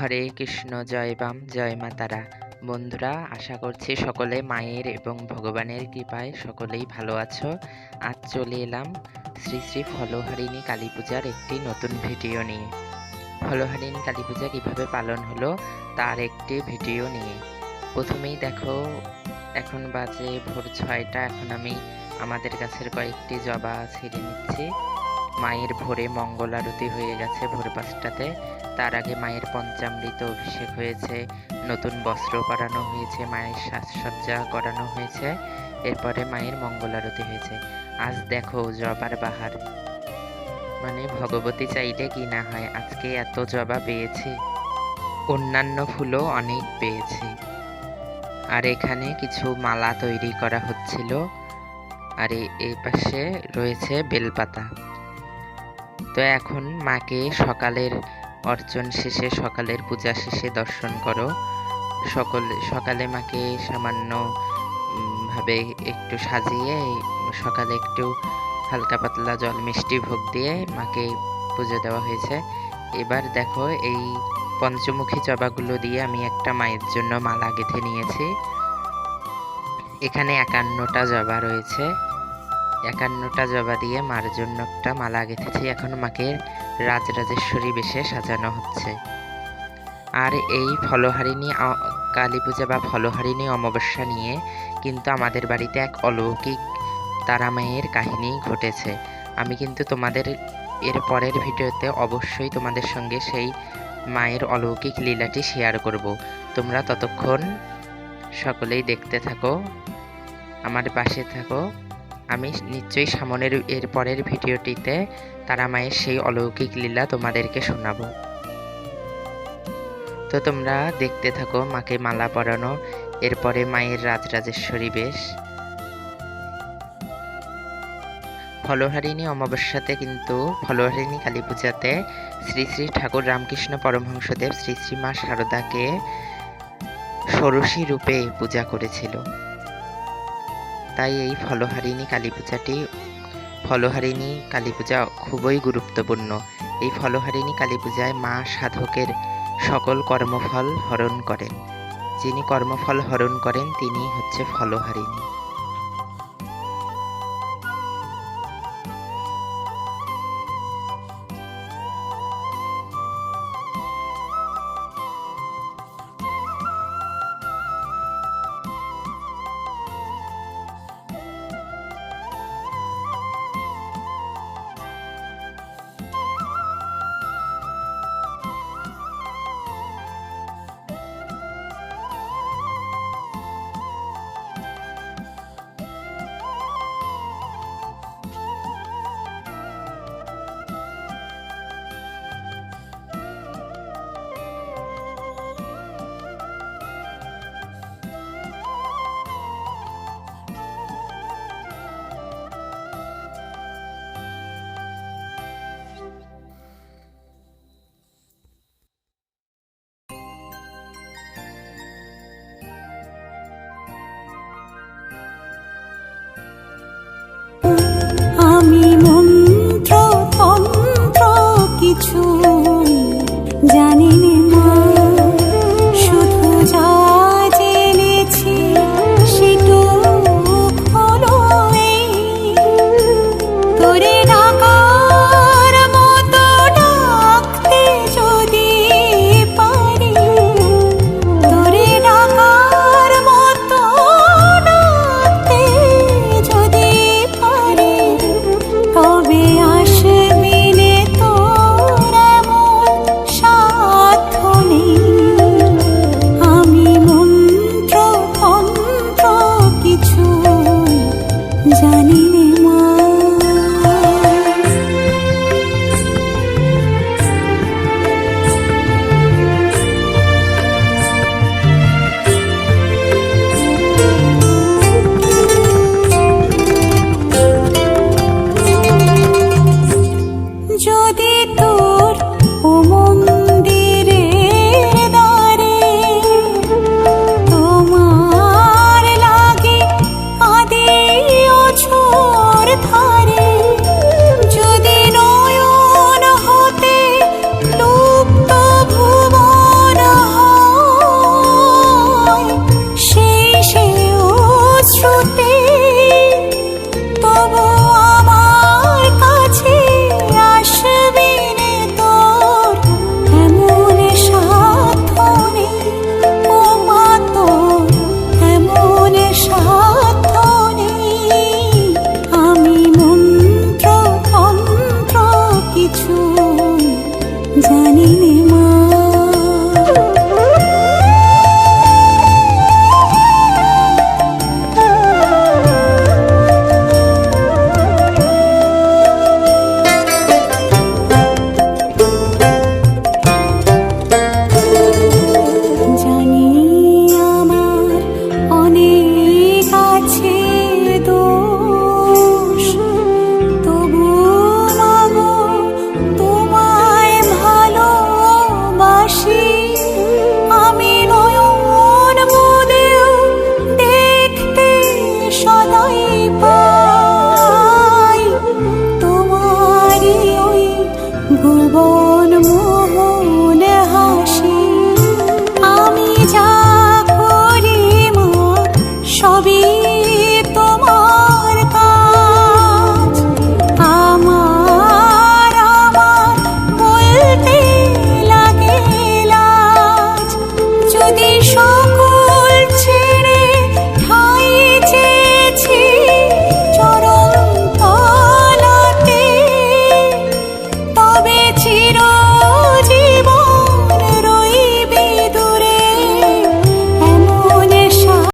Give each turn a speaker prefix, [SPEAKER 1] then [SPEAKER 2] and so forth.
[SPEAKER 1] হরে কৃষ্ণ, জয় বাম, জয় মাতারা বন্ধুরা, আশা করছি সকলে মায়ের এবং ভগবানের কৃপায় সকলেই ভালো আছো। আজ চলে এলাম শ্রী শ্রী ফলহারিণী কালী পূজার একটি নতুন ভিডিও নিয়ে। ফলহারিণী কালী পূজা কীভাবে পালন হলো, তার একটি ভিডিও নিয়ে। প্রথমেই দেখো, এখন বাজে ভোর ছয়টা, এখন আমি আমাদের গাছের কয়েকটি জবা ছিঁড়ে নিচ্ছি। মায়ের ভোরে মঙ্গল আরতি হয়ে গেছে ভোর পাঁচটাতে তার আগে মায়ের পঞ্চামৃত অভিষেক হয়েছে, নতুন বস্ত্র পরানো হয়েছে, মায়ের সাজসজ্জা করানো হয়েছে, এরপরে মায়ের মঙ্গল আরতি হয়েছে। আজ দেখো জবার বাহার। মানে ভগবতী চাইলে কি না হয়, আজকে এত জবা পেয়েছি। অন্যান্য ফুলও অনেক পেয়েছি। আর এখানে কিছু মালা তৈরি করা হচ্ছিল। আর এই পাশে রয়েছে বেলপাতা। তো এখন মাকে সকালের অর্চন শেষে, সকালের পূজা শেষে দর্শন করো। সকল, সকালে মাকে সামান্য ভাবে একটু সাজিয়ে, সকালে একটু হালকা পাতলা জল মিষ্টি ভোগ দিয়ে মাকে পুজো দেওয়া হয়েছে। এবার দেখো, এই পঞ্চমুখী জবাগুলো দিয়ে আমি একটা মায়ের জন্য মালা গেঁথে নিয়েছি। এখানে একান্নটা জবা রয়েছে। একান্নটা জবা দিয়ে মার জন্য একটা মালা গেঁথেছি। এখন মাকে রাজরাজেশ্বরী বেশে সাজানো হচ্ছে। আর এই ফলহারিণী কালী পূজা বা ফলহারিণী অমাবস্যা নিয়ে কিন্তু আমাদের বাড়িতে এক অলৌকিক তারা মায়ের কাহিনী ঘটেছে। আমি কিন্তু তোমাদের এর পরের ভিডিওতে অবশ্যই তোমাদের সঙ্গে সেই মায়ের অলৌকিক লীলাটি শেয়ার করব। তোমরা ততক্ষণ সকলেই দেখতে থাকো, আমার পাশে থাকো। আমি নিশ্চয়ই সামনের এর পরের ভিডিওটিতে তারা মায়ের সেই অলৌকিক লীলা তোমাদেরকে শোনাবো। তো তোমরা দেখতে থাকো মাকে মালা পরানো, এরপরে মায়ের রাজরাজেশ্বরী বেশ। ফলহারিণী অমাবস্যাতে কিন্তু ফলহারিণী কালী পূজাতে শ্রী শ্রী ঠাকুর রামকৃষ্ণ পরমহংসদেব শ্রী শ্রী মা শারদাকে ষোড়শী রূপে পূজা করেছিল। তাই এই ফলহারিণী কালী পূজাটি, ফলহারিণী কালী পূজা খুবই গুরুত্বপূর্ণ। এই ফলহারিণী কালী পূজায় মা সাধকের সকল কর্মফল হরণ করেন। যিনি কর্মফল হরণ করেন তিনি হচ্ছে ফলহারিণী।
[SPEAKER 2] মনে সা ভুবন